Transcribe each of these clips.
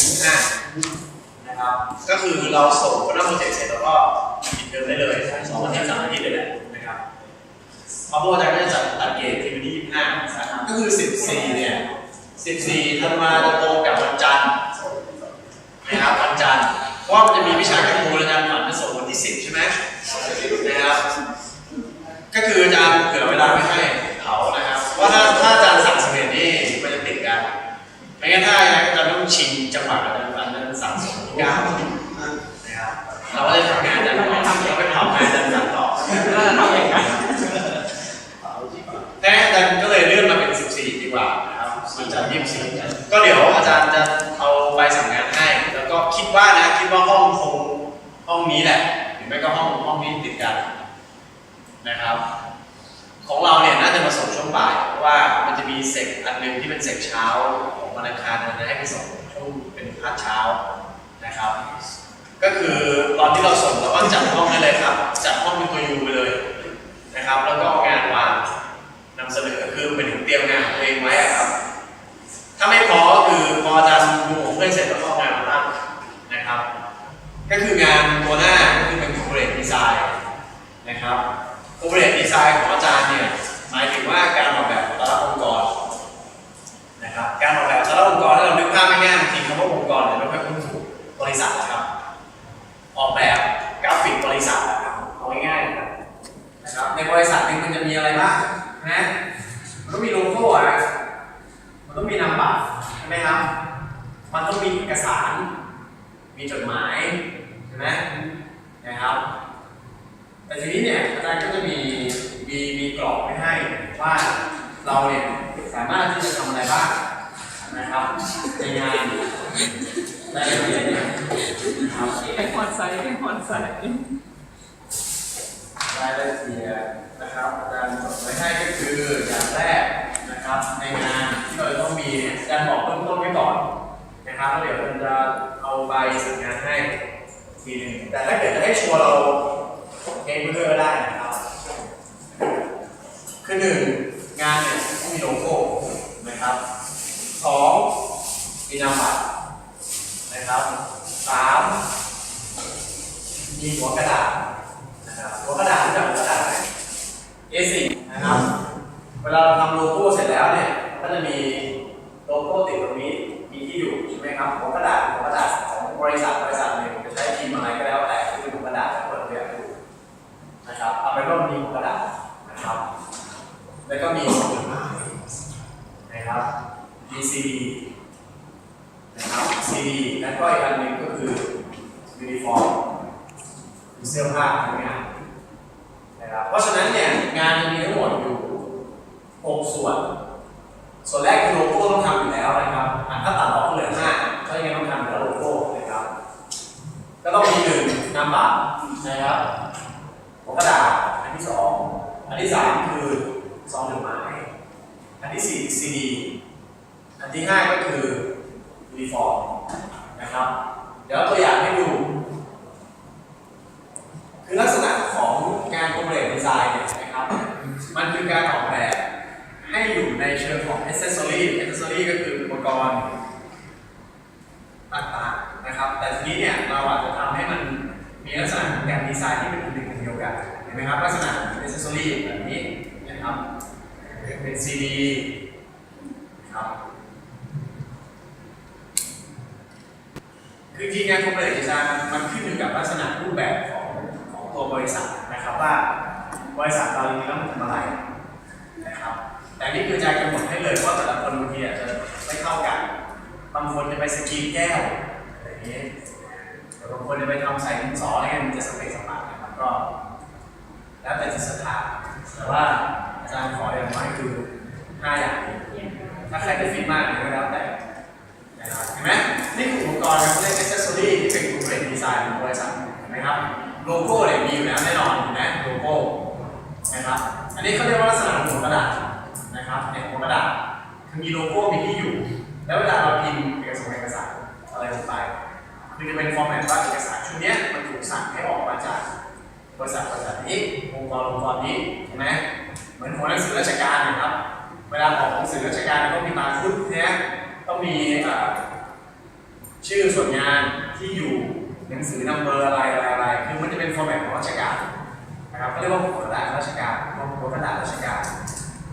ยี่ห้านะครับ ก็คือเราส่งคนหน้าโปรเจกต์เสร็จแล้วก็ปิดเทอมได้เลยสองอาทิตย์สามอาทิตย์เลยแหละนะครับพราะโปรเจกต์ก็จะจัดตัดเกรดที่วันที่ยี่ห้านะครับก็คือสิบสี่เนี่ยสิบสี่ธันวาจะตรงกับวันจันทร์นะครับวันจันทร์เพราะมันจะมีวิชาการครูอาจารย์ฝันจะส่งวันที่สิบใช่ไหมนะครับก็คืออาจารย์เผื่อเวลาไม่ให้ ชิงจังหวะอาจารย์ฝันนั้นสั่งสมที่เก้านะครับเราก็จะทำงานจารย์ต่อเราไปเผางานอาจารย์สั่งต่อทำอย่างนั้นแต่อาจารย์ก็เลยเลื่อนมาเป็น 14 ดีกว่านะครับมันจะ24ก็เดี๋ยวอาจารย์จะเอาใบสั่งงานให้ แล้วก็คิดว่านะคิดว่าห้องคงห้องนี้แหละหรือไม่ก็ห้องห้องนี้ติดกันนะครับของเราเนี่ยน่าจะมาส่งช่วงบ่ายเพราะว่ามันจะมีเซกอันหนึงที่เป็นเซกเช้าของวันอังคารนะให้ไปส่ง พาร์ทเช้านะครับ ก็คือตอนที่เราส่งเราก็จัดห้องได้เลยครับ จัดห้องเป็นตัวยูไปเลยนะครับ แล้วก็งานวางนำเสนอคือเป็นถึงเตรียมงานตัวเองไว้ครับ ถ้าไม่พอคือพออาจารย์ดูของเพื่อนเสร็จแล้วก็เอางานมาตั้งนะครับ ก็คืองานตัวหน้าก็คือเป็น corporate design นะครับ corporate design ของอาจารย์เนี่ยหมายถึงว่าการออกแบบแต่ละองค์กรนะครับ การออกแบบแต่ละองค์กร คำว่าองค์กรเนี่ยไม่ค่อยคุ้นถูกบริษัทนะครับ ออกแบบกราฟิกบริษัทนะครับเอาง่ายๆนะครับนะครับ ในบริษัทนึงมันจะมีอะไรบ้างนะมันต้องมีโลโก้อะมันต้องมีนามบัตรใช่ไหมครับ มันต้องมีเอกสาร มีจดหมายใช่ไหมนะครับแต่ทีนี้เนี่ยอาจารย์ก็จะมีมีมีกรอบไว้ให้ว่าเราเนี่ยสามารถที่จะทำอะไรบ้างนะครับในงาน รายละเอียดนะครับเป็นหอนใสเป็นหอนใสรายละเอียดนะครับอาจารย์จดไว้ให้ก็คืออย่างแรกนะครับ ในงานที่เราจะต้องมีเนี่ยอาจารย์บอกเริ่มต้นไว้ก่อนนะครับแล้วเดี๋ยวมันจะเอาใบส่งงานให้ทีหนึงแต่ถ้าเกิดจะให้ชัวร์เราเองเพื่อก็ได้นะครับคือหนึ่งงานเนี่ยต้องมีโลโก้นะครับสองมีนามบัตร นะครับสามมีหัวกระดาษนะครับหัวกระดาษที่แบบหัวกระดาษไหน A4 นะครับ เวลาเราทำโลโก้เสร็จแล้วเนี่ยก็จะมีโลโก้ติดตรงนี้ มีที่อยู่ใช่ไหมครับหัวกระดาษหัวกระดาษของบริษัทบริษัทหนึ่งจะใช้พิมพ์อะไรก็แล้วแต่ที่เป็นหัวกระดาษแล้วเปิดแบบดูนะครับเอาไปนว่ามีหัวกระดาษนะครับ แล้วก็มีสมุดหมายนะครับมีซีดี นะครับซีดีแล้วก็อีกอันหนึ่งก็คือยูนิฟอร์มคือเสื้อผ้าทำงานนะครับเพราะฉะนั้นเนี่ยงานมีทั้งหมดอยู่ 6 ส่วน ส่วนแรกคือโลโก้ต้องทำอยู่แล้วนะครับถ้าตัดออกเหลือ5ก็ยังต้องทำแล้วโลโก้นะครับก็ต้องมีหนึ่งนามบัตรนะครับหัวกระดาษอันที่สองอันที่สามคือซองจดหมายอันที่สี่ซีดีอันที่ห้าก็คือ ยูนิฟอร์นะครับ เดี๋ยวตัวอย่างให้ดู คือลักษณะของงาน corporate design เนี่ยนะครับ มันคือการออกแบบให้อยู่ในเชิงของ accessory accessory ก็คืออุปกรณ์ต่างๆนะครับ แต่ทีนี้เนี่ยเราอาจจะทำให้มันมีลักษณะของการดีไซน์ที่เป็นอันหนึ่งเดียวกันเห็นไหมครับลักษณะของ accessory แบบนี้นะครับเป็นซีดีนะครับ คือ จริงๆงาน corporate design มันขึ้นอยู่กับลักษณะรูปแบบของของตัวบริษัทนะครับว่าบริษัทเราจริงๆแล้วมันทำอะไรนะครับ แต่นี่คือาจารย์กำหนดให้เลยว่าแต่ละคนบางทีอาจจะไม่เข้ากัน บางคนจะไปสกรีนแก้วอะไรอย่างนี้แต่บางคนจะไปทำใส่ดินสออะไรเงี้ยมันจะสเปซสปานะครับก็ แล้วแต่จะศรัทธาแต่ว่าอาจารย์ขออย่างน้อยคือห้าอย่างนี้ถ้าใครจะฟิตมากก็แล้วแต่นะครับเห็นไหมนี่คืออุปกรณ์ครับเรียก accessory ที่เป็น corporate design ของบริษัทนไหมครับโลโก้เนี่ยมีอยู่แล้วแน่นอนนไหมโลโก้นะครับอันนี้เขาเรียกว่าลักษณะของหัวกระดาษนะครับเนี่ยหัวกระดาษคือมีโลโก้มีที่อยู่ แล้วเวลาเราพิมพ์เอกสารเอกสารอะไรลงไปคือจะเป็นฟอร์แมตว่าเอกสารชุดนี้มันถูกสั่งให้ออกมาจากบริษัทบริษัทนี้องค์กรองค์กรนี้ใช่ไหมเหมือนหัวหนังสือราชการนะครับ เวลาออกหนังสือราชการต้องมีตาคุดเนี่ยต้องมีชื่อส่วนงานที่อยู่ หนังสือนัมเบอร์อะไรอะไรอะไรคือมันจะเป็นฟอร์แมตของราชการนะครับก็เรียกว่าหัวกระดาษราชการหัวกระดาษราชการ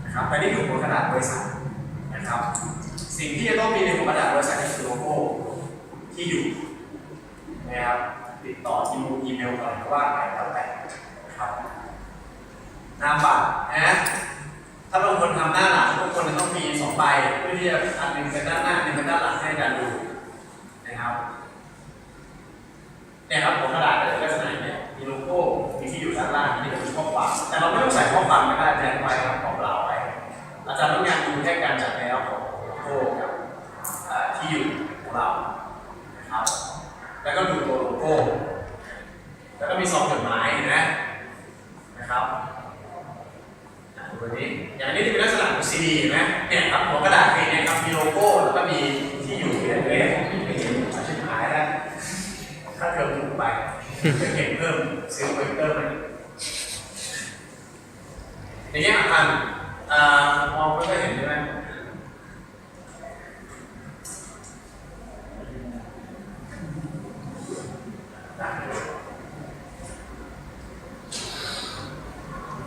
นะครับแต่นี่คือหัวกระดาษบริษัทนะครับสิ่งที่จะต้องมีในหัวกระดาษบริษัทคือโลโก้ที่อยู่นะครับติดต่ออีเมลอีเมลอะไรก็ว่าไปแล้วแต่นะครับนามบัตรนะถ้าบางคนทำหน้าหลังบางคนจะต้องมีสองใบเพื่อที่จะอันหนึ่งเป็นด้านหน้าอันหนึ่งเป็นด้านหลังให้อาจารย์ดูนะครับ เนี่ยครับหัวกระดาษก็จะเป็นลักษณะอย่างเนี่ยมีโลโก้มีที่อยู่ด้านล่างมีข้อความแต่เราไม่ต้องใส่ข้อความก็ได้แทนไว้ครับของเราไว้อาจารย์ต้องการดูแค่การจัดแนวของโลโก้กับที่อยู่ของเรานะครับแล้วก็ดูตัวโลโก้ แล้วก็มีซองจดหมายนไหมนะครับอะดูตัวนี้อย่างนี้จะเป็นลักษณะของซีดีนไหมเนี่ยครับหัวกระดาษเพลงเนี่ยครับมีโลโก้แล้วก็มีที่อยู่ที่เล็กๆไม่เห็นอาชิบหายแล้วถ้าเกิดถูกไปจะ เก็บเพิ่มซื้อโปรเจคเตอร์ใหม่อย่างเงี้ยอ่านอ่ามองไม่ค่อยเห็นใช่ไหมได้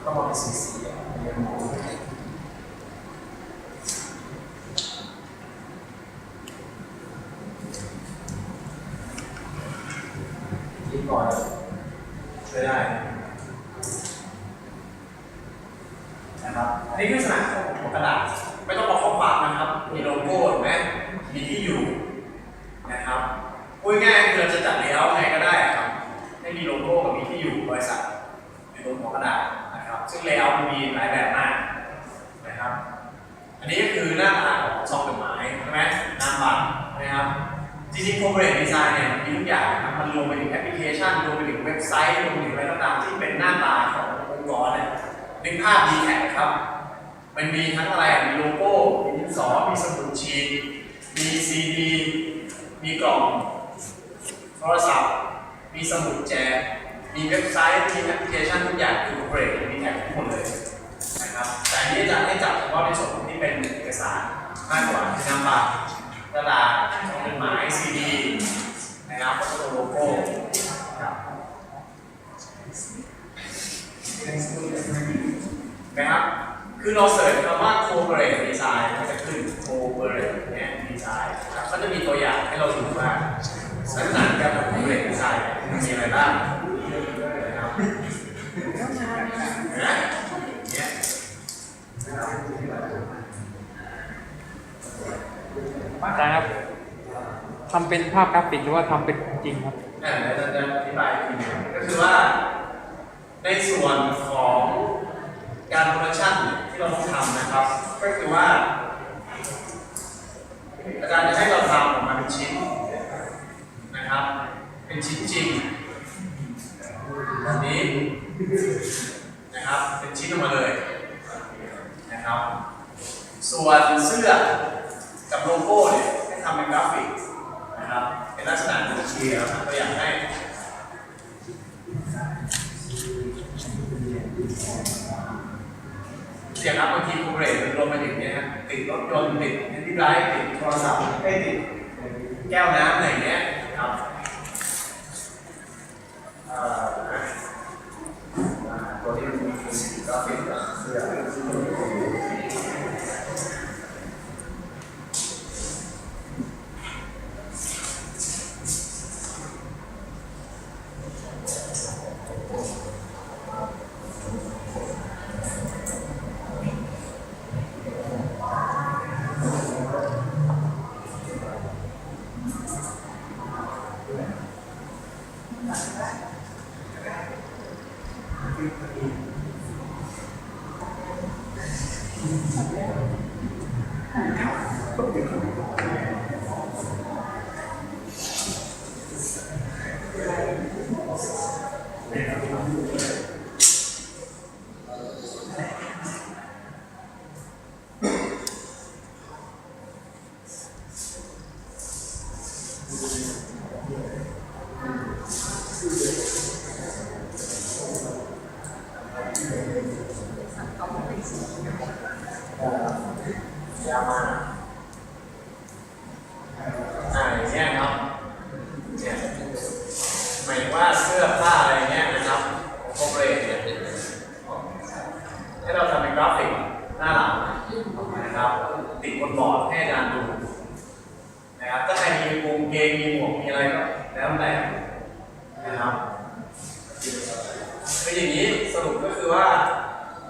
ต้องมองเป็นสีสีๆอะเรียนมองคิดก่อนใช้ได้นะครับอันนี้คือลักษณะของหัวกระดาษ ไม่ต้องบอกข้อความนะครับ มีโลโก้เห็นไหมมีที่อยู่นะครับพูดง่ายๆคือเราจะจัดเลเยอร์ไงก็ได้ครับ ให้มีโลโก้กับมีที่อยู่บริษัทในบนหัวกระดาษนะครับ ซึ่งเลเยอร์มันมีหลายแบบมากนะครับ อันนี้ก็คือหน้าตาของซองจดหมายใช่ไหมนามบัตรนะครับ จริงๆ corporate design เนี่ยมีทุกอย่างนะครับมันรวมไปถึงแอปพลิเคชันรวมไปถึงเว็บไซต์รวมไปถึงอะไรก็ตามที่เป็นหน้าตาขององค์กรเนี่ยนึกภาพดีแท็ครับ มันมีทั้งอะไรมีโลโก้ มีดินสอมีสมุดชีทมีซีดีมีกล่องโทรศัพท์ มีสมุดแจกมีเว็บไซต์มีแอปพลิเคชันทุกอย่างคือ corporate มีแท็กทั้งหมดเลยนะครับแต่อันนี้จารย์ให้จับเฉพาะในส่วนที่เป็นเอกสารมากกว่าคือนามบัตร กระดาษจดหมายซีดีนะครับแล้วก็ตัวโลโก้ครับนะครับ คือเราเสิร์ชคำว่า corporate design มันจะขึ้น corporate เนี่ย design นะครับก็จะมีตัวอย่างให้เราดูว่าลักษณะการทำ corporate design มันมีอะไรบ้างนะครับเห็นไหมเนี่ยนะครับ อาจารย์ครับทำเป็นภาพกราฟิกหรือว่าทำเป็นจริงครับอ่าเดี๋ยวจะจะอธิบายอีกทีหนึงก็คือว่าในส่วนของการโปรดักชันที่เราต้องทำนะครับ ก็คือว่า อาจารย์จะให้เราทำออกมาเป็นชิ้นนะครับ เป็นชิ้นจริงแบบนี้นะครับ เป็นชิ้นออกมาเลยนะครับ ส่วนเสื้อกับโลโก้เนี่ยำเป็นกราฟิกนะครับเป็นลักษณะของเชียร์ครับตัวอย่างให้เสียงครับบางทีคูเรตมันรวมไปถึงเนี่ยฮะติดรถยนต์ติดนิติไรติดโทรศัพท์ไอ้ติดแก้วน้ำอะไรเงี้ย ハムブレイク。 ติดบนบอร์ดแค่ใดบ้างนะครับถ้าใครมีวงเกงมีหมวกมีอะไรก็แล้วแต่นะครับคืออย่างนี้สรุปก็คือว่า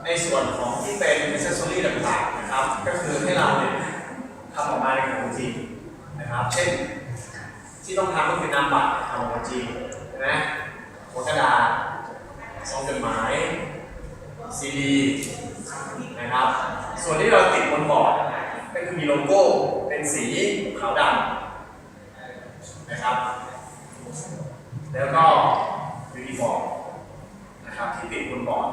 ในส่วนของที่เป็นอิเซอรี่ต่างๆนะครับ ก็คือให้เราเนี่ยทำออกมาในของจริงนะครับ เช่นที่ต้องทำก็คือน้ำบัตรทำออกมาจริงใช่ไหมหัวกระดาษซองจดหมายซีดีนะครับ ส่วนที่เราติดบนบอร์ด มีโลโก้เป็นสีขาวดำนะครับ แล้วก็ยูนิฟอร์มนะครับที่ติดบนบอร์ด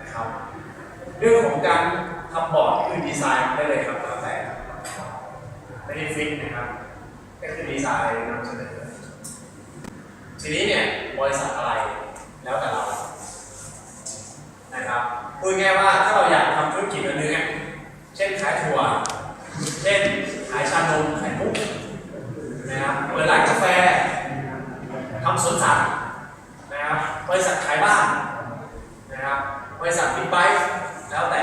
นะครับ เรื่องของการทำบอร์ดคือดีไซน์ได้เลยครับแล้วแต่ไม่ได้ฟิกนะครับก็คือดีไซน์นำเสนอทีนี้เนี่ยบริษัทอะไรแล้วแต่เรานะครับพูดง่ายว่าถ้าเราอยากทำธุร ช่นขายถั่ว เช่นขายชานมขายมุกนะครับเปิดร้านกาแฟทำสวนสัตว์นะครับบริษัทขายบ้านนะครับบริษัทบิ๊กไบค์แล้วแต่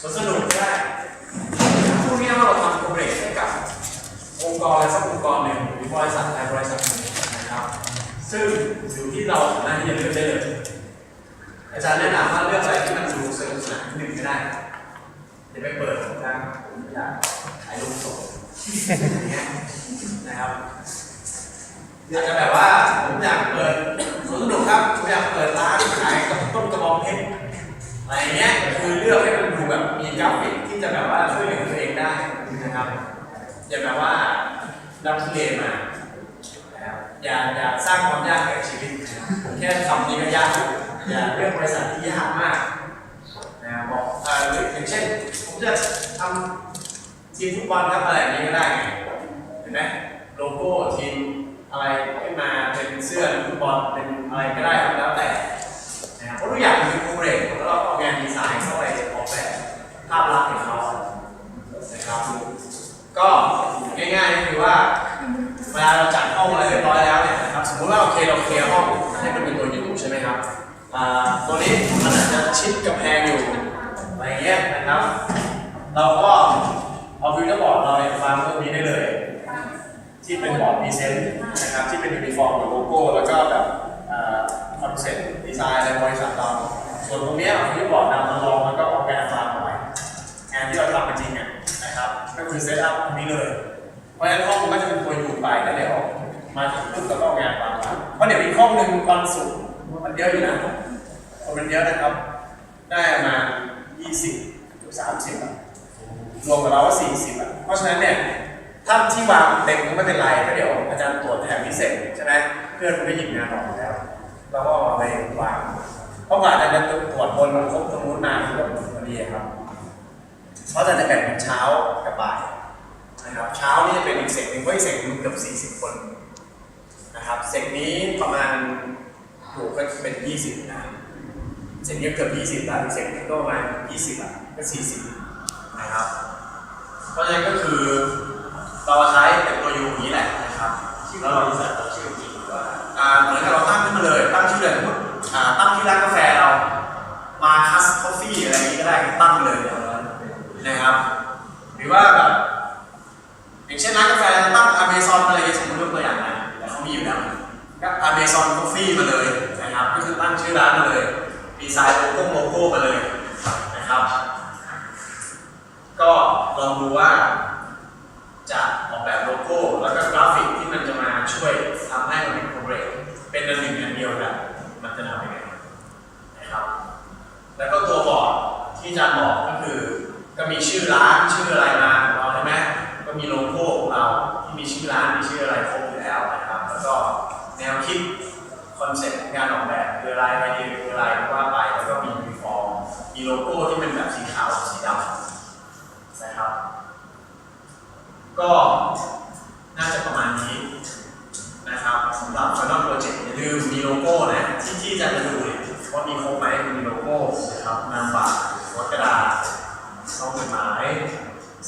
สวนสนุกก็ได้พูดง่ายว่าเราทำโปรเจกต์ให้กับองค์กรอะไรสักองค์กรหนึ่งหรือบริษัทใดบริษัทหนึ่งนะครับ ซึ่งอยู่ที่เราสามารถที่จะเลือกได้เลย อาจารย์แนะนำว่าเลือกอะไรที่มันดูสนุกสนานนิดนึงก็ได้ อย่าไปเปิดของทางผมอยากขายลูกโซ่อย่างเงี้ยนะครับอาจจะแบบว่าผมอยากเปิดสวนสนุกครับผมอยากเปิดร้านขายกับต้นกระบองเพชรอะไรเงี้ยคือเลือกให้มันดูแบบมีกราฟิกที่จะแบบว่าช่วยเหลือตัวเองได้นะครับอย่าแบบว่าดับเลมาอย่าอย่าสร้างความยากแก่ชีวิตแค่คำนี้ก็ยากอย่าเลือกบริษัทที่ยากมากนะครับบอกอ่าหรืออย่างเช่น จะทำทีมฟุตบอลครับอะไรอย่างนี้ก็ได้ไงเห็นไหมโลโก้ทีมอะไรขึ้นมาเป็นเสื้อฟุตบอลเป็นอะไรก็ได้ครับแล้วแต่นะครับเพราะทุกอย่างมันคือโปรเจกต์แล้วเราก็เอางานดีไซน์เข้าไปออกแบบภาพลักษณ์ของเขานะครับก็ง่ายๆก็คือว่าเวลาเราจัดห้องอะไรเรียบร้อยแล้วเนี่ยนะครับสมมติว่าโอเคเราเคลียร์ห้องให้มันเป็นตัวอยู่ใช่ไหมครับตัวนี้มันอาจจะชิดกับแพงอยู่อะไรเงี้ยนะครับ เราก็เอาฟิวเจอร์บอร์ดเราเนี่ยวางตรงนี้ได้เลย ที่เป็นบอร์ดพรีเซนต์นะครับที่เป็นยูนิฟอร์มกับโลโก้แล้วก็แบบคอนเซ็ปต์ดีไซน์อะไรบริษัทเราส่วนตรงนี้เอาฟิวเจอร์บอร์ดนำมาลองแล้วก็ออกแบบวางเอาไว้งานที่เราทำเป็นจริงเนี่ยนะครับก็คือเซตอัพตรงนี้เลยเพราะฉะนั้นห้องมันก็จะเป็นตัวอยู่ไปแล้วเดี๋ยวมาถึงปุ๊บแล้วก็เอางานวางไว้เพราะเดี๋ยวอีกห้องหนึ่งวันศุกร์มันเยอะอยู่นะคนมันเยอะนะครับ ได้มา 20-30 รวมกับเราว่า40อะเพราะฉะนั้นเนี่ยถ้าที่วางเต็มก็ไม่เป็นไรก็เดี๋ยวอาจารย์ตรวจแถมพิเศษใช่ไหมเพื่อนคุณได้หยิบงานออกแล้วเราก็เอาไปวางเพราะว่าอาจารย์จะตรวจบนครบตรงนู้นนานก็พอดีครับเพราะอาจารย์จะแบ่งเป็นเช้ากับบ่ายนะครับเช้านี่จะเป็นอีกเซกหนึ่งเพราะอีกเซกหนึ่งเกือบ40 คนนะครับเซกนี้ประมาณโหก็เป็น 20นะเซกนี้เกือบ 20แล้วอีกเซกนึงก็ประมาณ20อะก็ 40นะครับ เพราะฉะนั้นก็คือเราใช้แต่ตัวยูนี้แหละนะครับแล้วเราใส่ตัวชื่อจริงว่าอ่าเหมือนกับเราตั้งขึ้นมาเลยตั้งชื่อเลยสมมติอ่าตั้งที่ร้านกาแฟเรามาคัสคอฟฟี่อะไรอย่างนี้ก็ได้ตั้งเลยนะครับ หรือว่าแบบอย่างเช่นร้านกาแฟตั้งอเมซอนอะไรอย่างเงี้ยสมมติยกตัวอย่างนะแต่เขามีอยู่แล้วก็อเมซอนคอฟฟี่มาเลยนะครับก็คือตั้งชื่อร้านมาเลยดีไซน์โลโก้โลโก้มาเลยนะครับ ก็ล องดูว่าจะออกแบบโลโก้ แล้วก็กราฟิกที่มันจะมาช่วยทำให้มันเป็นโปรเจกต์เป็นอันหนึ่งอันเดียวกันมันจะทำยังไงนะครับ แล้วก็ตัวบอร์ดที่อาจารย์บอกก็คือ ก็มีชื่อร้านชื่ออะไรมาของเราใช่ไหมก็มีโลโก้ของเราที่มีชื่อร้านมีชื่ออะไรครบอยู่แล้วนะครับ แล้วก็แนวคิดคอนเซ็ปต์การออกแบบคืออะไรไอเดียคืออะไรว่าไปแล้วก็มียูนิฟอร์มมีโลโก้ที่เป็นแบบสีขาวสีดำนะครับ ก็น่าจะประมาณนี้นะครับสำหรับ Final Project อย่าลืมมีโลโก้นะที่ที่จะมาดูเนี่ยว่ามีครบไหมมีโลโก้นะครับนามบัตรหัวกระดาษซองจดหมาย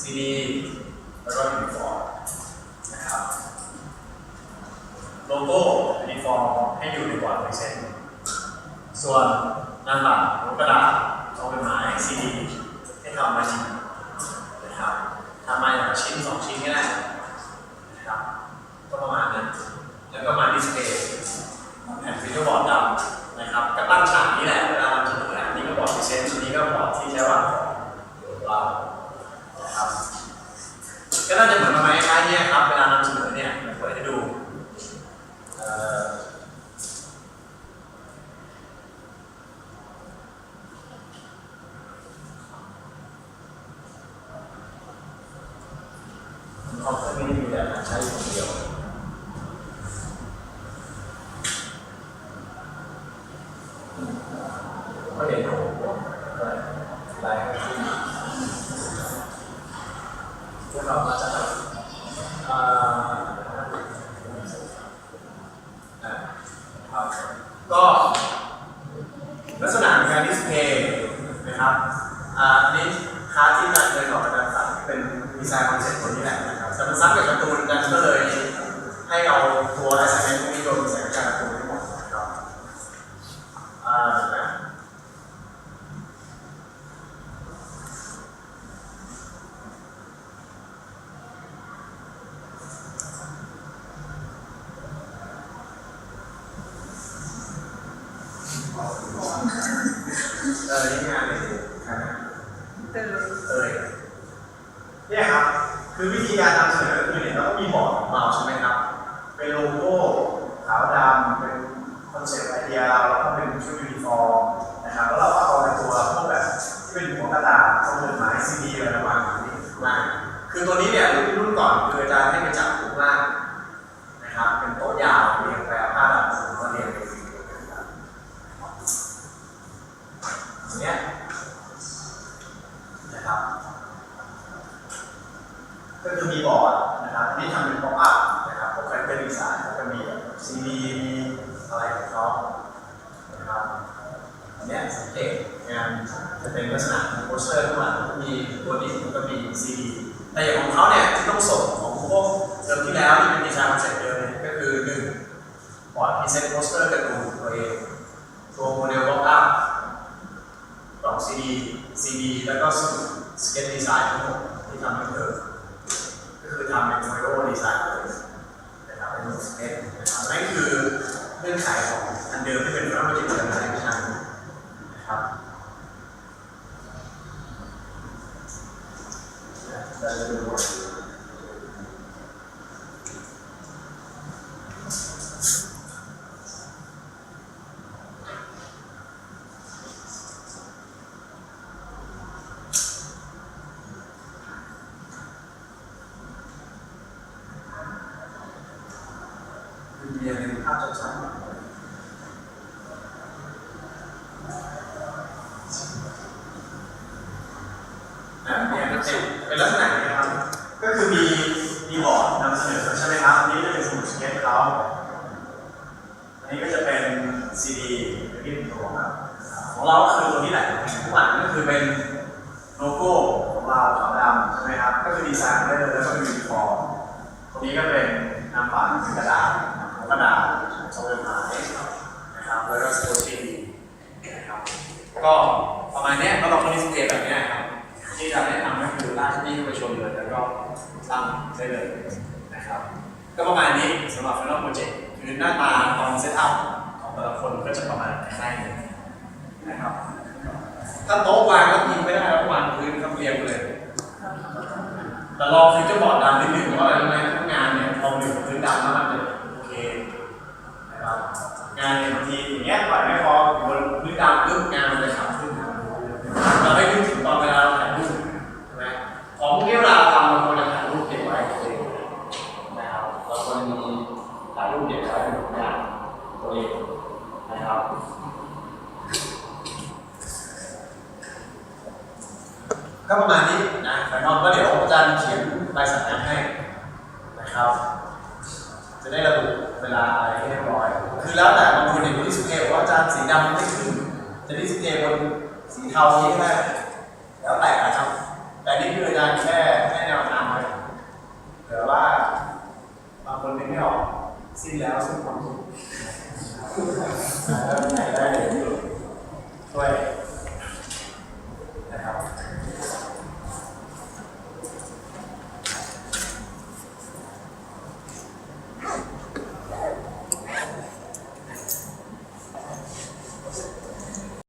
ซีดีแล้วก็ยูนิฟอร์มนะครับโลโก้ยูนิฟอร์มให้อยู่ในบอร์ดไวเซ็นส่วนนามบัตรหัวกระดาษซองจดหมายซีดีให้ทำมาจริงน 他妈要轻松不早 তোমরা বাঁচাটা เออนี่งานเลยครับเออเนี่ยครับ คือวิธีการทำ ก็จะมีบอร์ดนะครับนี่ทำเป็นป๊อปอัพนะครับพวกแฟนเตอร์ดีไซน์ก็มีซีดีมีอะไรของเขานะครับอันนี้สังเกตงานจะเป็นลักษณะของโปสเตอร์ข้างหลังมีตัวนี้มันก็มีซีดีแต่อย่างของเขาเนี่ยที่ต้องส่งของพวกเดิมที่แล้วที่เป็นดีไซน์คอนเซ็ปต์เดิมก็คือหนึ่งบอร์ดพิเศษโปสเตอร์กระดูกตัวเองตัวโมเดลป๊อปอัพกล่องซีดีซีดีแล้วก็สเก็ตดีไซน์ทั้งหมดที่ทำให้เธอ ทำเป็นโซโรดีไซน์นะครับเป็นสเต็ปนะนั่นคือเงื่อนไขของอันเดิมที่เป็นพระราชบัญญัติ ถ้าโต๊ะวางแล้วพินไม่ได้แล้ววางพื้นครัเรียงเลย แต่ลองฟิวเจอร์บอร์ดดำนิดนึงว่าอะไรรู้ไหม ครับ จะได้ระบุเวลาอะไรให้เรียบร้อย คือแล้วแต่บางคนเห็นที่สุเทพว่าอาจารย์สีดำไม่ขึ้นจะที่สุเทพบนสีเทานี้ใช่ไหมแล้วแต่นะครับ แต่นี่คืออาจารย์แค่ให้แนวทางไว้เผื่อว่าบางคนนึกไม่ออกสิ้นแล้วสุดความสุขได้เลมด้วย